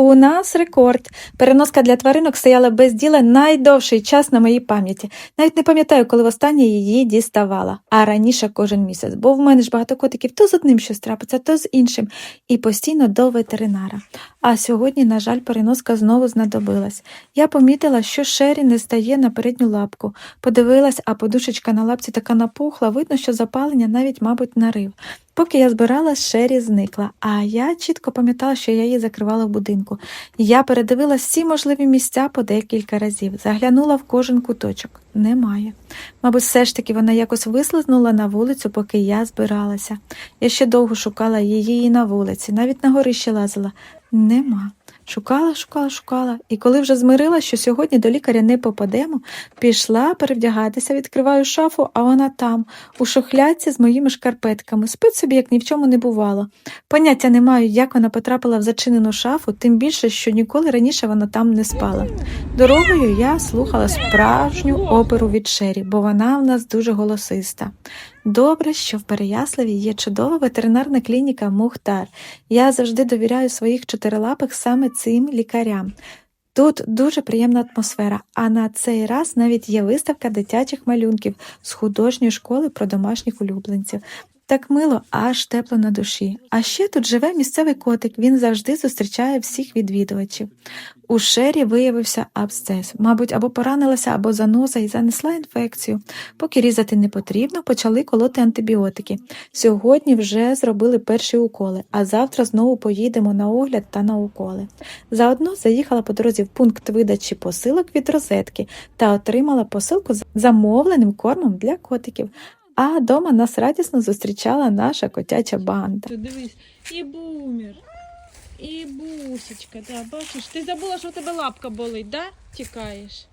У нас рекорд. Переноска для тваринок стояла без діла найдовший час на моїй пам'яті. Навіть не пам'ятаю, коли востаннє її діставала. А раніше кожен місяць. Бо в мене ж багато котиків то з одним щось трапиться, то з іншим. І постійно до ветеринара. А сьогодні, на жаль, переноска знову знадобилась. Я помітила, що Шері не стає на передню лапку. Подивилась, а подушечка на лапці така напухла, видно, що запалення навіть, мабуть, нарив. Поки я збирала, Шері зникла, а я чітко пам'ятала, що я її закривала в будинку. Я передивила всі можливі місця по декілька разів, заглянула в кожен куточок. Немає. Мабуть, все ж таки вона якось вислизнула на вулицю, поки я збиралася. Я ще довго шукала її на вулиці, навіть на горище лазила. Нема. Шукала, шукала, шукала. І коли вже змирила, що сьогодні до лікаря не попадемо, пішла перевдягатися, відкриваю шафу, а вона там, у шухляці з моїми шкарпетками. Спить собі, як ні в чому не бувало. Поняття не маю, як вона потрапила в зачинену шафу, тим більше, що ніколи раніше вона там не спала. Дорогою я слухала справжню оперу від Шері, бо вона в нас дуже голосиста. Добре, що в Переяславі є чудова ветеринарна клініка Мухтар. Я завжди довіряю своїх чотирилапих саме цим лікарям. Тут дуже приємна атмосфера, а на цей раз навіть є виставка дитячих малюнків з художньої школи про домашніх улюбленців. Так мило, аж тепло на душі. А ще тут живе місцевий котик, він завжди зустрічає всіх відвідувачів. У Шері виявився абсцес. Мабуть, або поранилася, або заноза і занесла інфекцію. Поки різати не потрібно, почали колоти антибіотики. Сьогодні вже зробили перші уколи, а завтра знову поїдемо на огляд та на уколи. Заодно заїхала по дорозі в пункт видачі посилок від розетки та отримала посилку з замовленим кормом для котиків. А дома нас радісно зустрічала наша котяча банда. Дивись, і бумер, і бусечка, да, бачиш, ти забула, що у тебе лапка болить, да? Тікаєш.